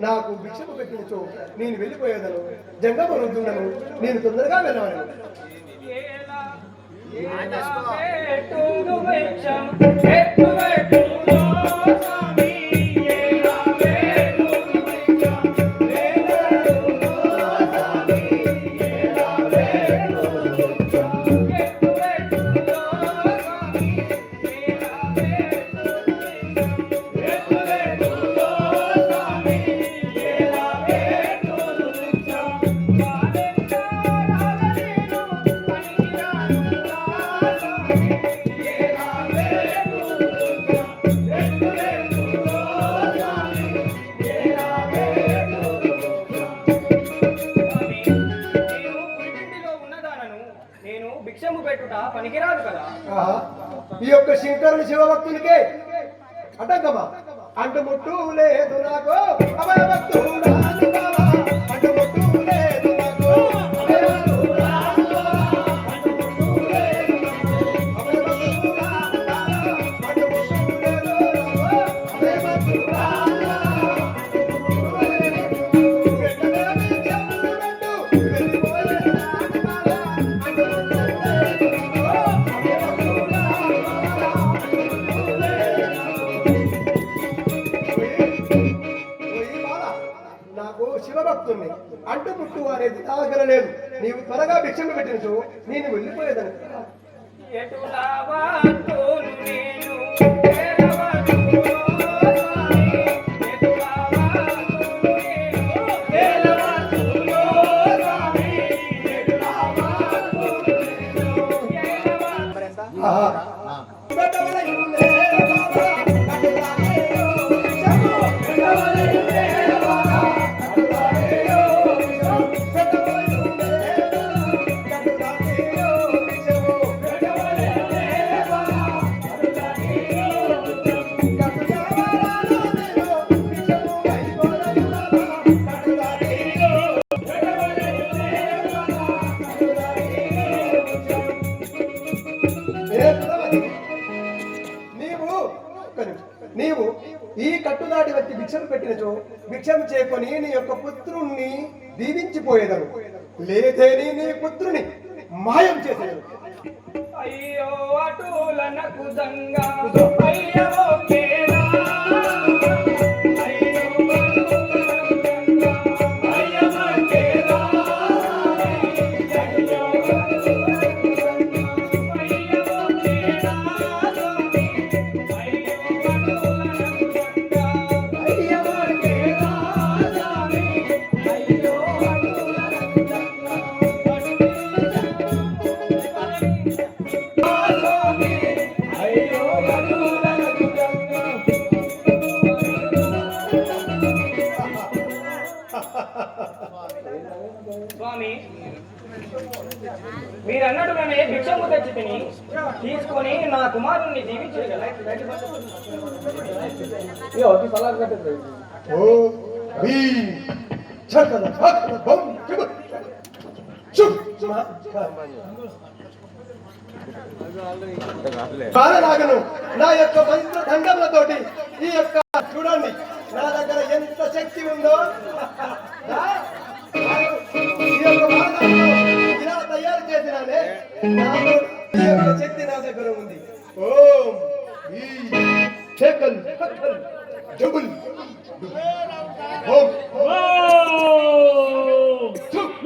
నాకు భిక్షకు పెట్టినచో నేను వెళ్ళిపోయేదను. జంగ నేను తొందరగా వెళ్ళవను పెట్టుదు వెచ్చం పెట్టు స్వామి పెట్టుట పనికిరాదు కదా. ఈ యొక్క శంకరుని శివభక్తునికే అటంకమా అంటుముట్టు లేదు నాకు అమర భక్తులు శివభక్తుణ్ణి అంటు పుట్టు అనేది లేదు నీవు త్వరగా భిక్షను పెట్టించు నేను వెళ్ళిపోయేదని పెట్టినచో భిక్షం చేకొని నీ యొక్క పుత్రుణ్ణి దీవించిపోయేదను లేదేని నీ పుత్రుని మాయం చేసేదను అయ్యో అటులనకు దంగా అయ్యో నన్ను భిక్షము తెచ్చి తిని తీసుకొని నా కుమారుణ్ణి బాలనాగను నా యొక్క మంత్ర దండములతోటి ఈ యొక్క చూడండి నా దగ్గర ఎంత శక్తి ఉందో. ఆ? ఈ యొక్క తయారు చేసినానే నాలో ఈ యొక్క శక్తి నా దగ్గర ఉంది ఓం ఈ చెకల్ చకల్ జబుల్ ఓం చుప్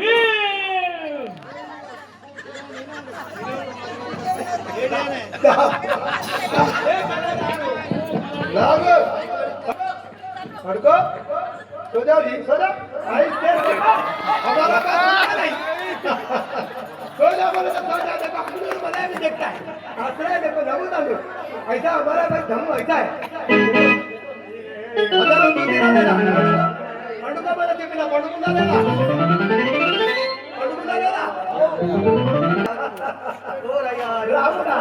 नाग पढ़को सो जाओ जी सो जाओ आई देर देखो हमारा काम नहीं सो जाओ बोले तो सो जाओ देखो हम बनाए भी देखता है आश्रय देखो नमू नमू ऐसा हमारा भाई धर्म ऐसा है अगर हम दूसरी ना लेना పండుగ మన చెప్పిన పండుకుందా లేదా పండుకుందా లేదా రాముడా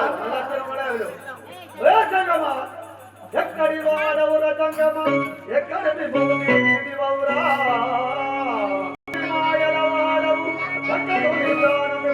ఏ సంగమా ఎక్కడి తంగమ ఎక్కడికి భూమి దివౌరా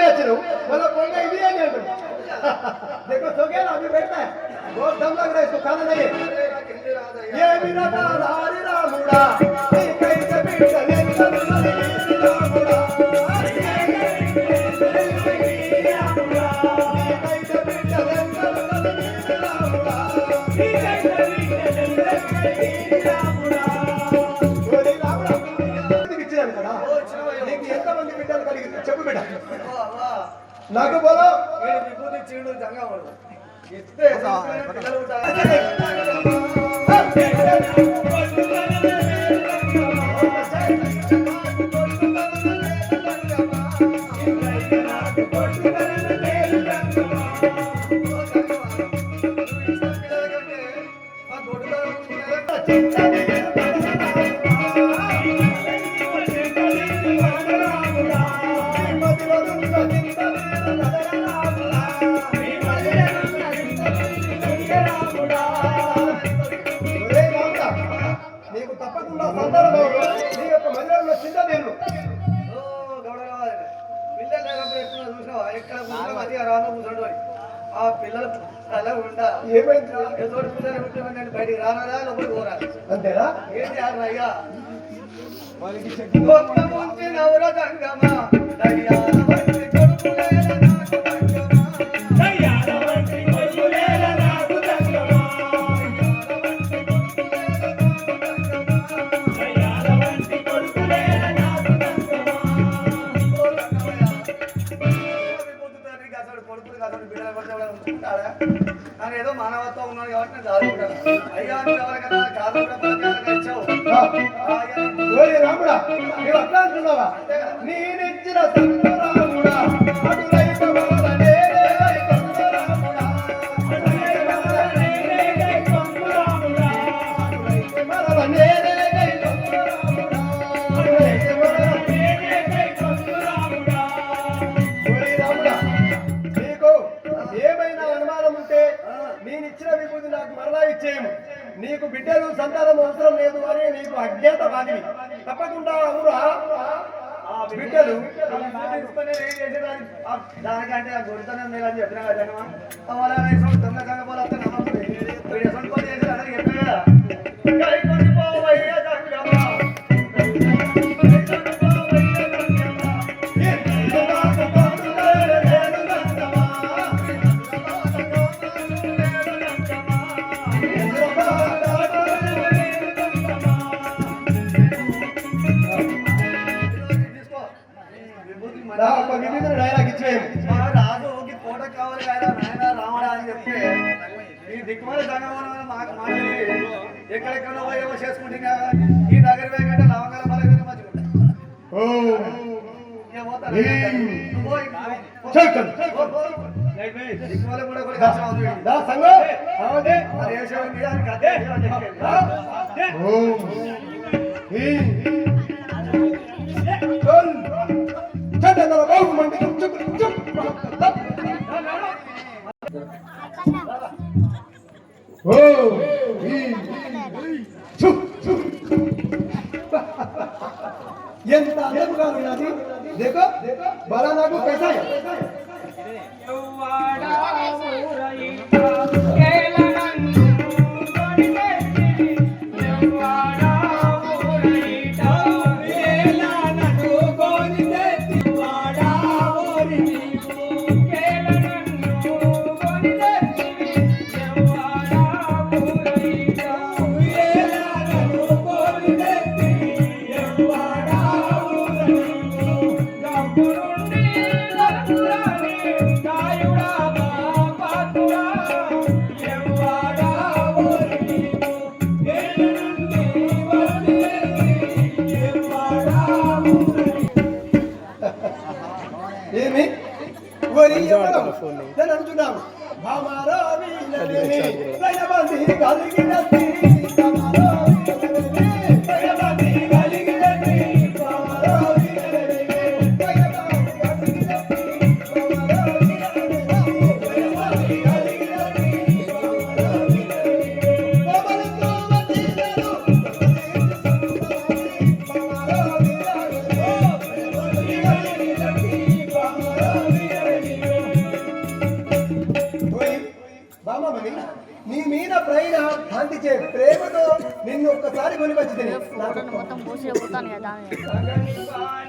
बेच रहे हूँ? बोला, कोई ना इसलिए नहीं देखो, सो गया ना, अभी बैठा है। बहुत दम लग रहा है, इसको खाना नहीं ये भी ना मेरा राधा राम చెప్పు బిడ్డ. నాకు బోలో. విభూతి చీడు ఇస్తే తప్పకుండా సంతానం అవును. నీ యొక్క మందిరంలో నేను ఆ పిల్లలు అలా ఏమైంది? బయటికి రానదా లోపలికి పోరాలి అంతేనా? ఏంటి అయ్యా? చెప్పు కాబట్టి నేను అయ్యా కాదు? ఇచ్చావు రాముడా నీవు అట్లా అంటున్నావా నేనిచ్చిన సంతరాముడా అజ్ఞాత బాధివి తప్పకుండా ఊరా బిడ్డలు దానికంటే ఆ గుడితనం నేను చెప్పినా కదా జనమా? వాళ్ళ రైసు దొంగ కంగపోలు ఒక విభూతిని డైలాగ్ ఇచ్చేయము రాజు ఈ పూట కావాలి కదా నాయన రావడా అని చెప్తే ఈ దిక్కుమాల సంగమం మాకు మాట్లాడి ఎక్కడెక్కడ పోయేవో చేసుకుంటే ఇంకా ఈ దగ్గర వేయకంటే లవంగాల మంచిగా. చక్కని. పో, పో. దిక్కుమాల కూడా కూడా కష్టం అవుతుంది. ఎంత అందముగా ఉన్నది देखो బలా నాకు నిజం ఆడుతున్నా ఫోన్ నేను అంటున్నాను 你个服，我真系冇通，冇需要，冇得你啊，等你。